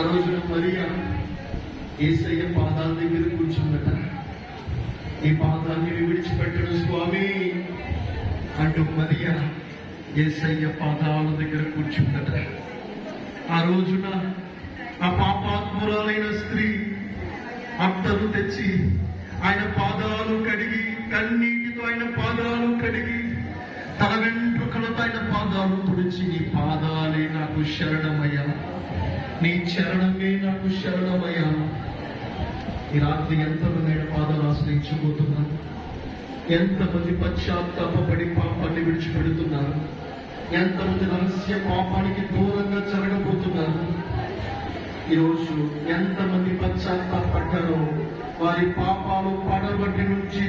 ఆ రోజున మరియా ఏసయ్య పాదాల దగ్గర కూర్చుందట. ఈ పాదాన్ని విడిచిపెట్టడు స్వామి అంటూ మరియా ఏసయ్య పాదాల దగ్గర కూర్చుందట. ఆ రోజున ఆ పాపాత్మురాలైన స్త్రీ అత్తలు తెచ్చి ఆయన పాదాలు కడిగి కన్నీటితో ఆయన పాదాలు కడిగి తల వెంట్రుకలతో ఆయన పాదాలు తుడిచి నీ పాదాలే నాకు శరణమయ్యా. నీ చరణమే నాకు శరణమయ్యా. ఈ రాత్రి ఎంతమంది ఆయన పాదాలు ఆశ్రయించబోతున్నారు ఎంతమంది పశ్చాత్తాపడి పాపాన్ని విడిచిపెడుతున్నారు? ఎంతమంది రహస్య పాపానికి దూరంగా జరగబోతున్నారు ఈరోజు ఎంతమంది పశ్చాత్తాపడ్డారో వారి పాపాలు పడబట్టి నుంచి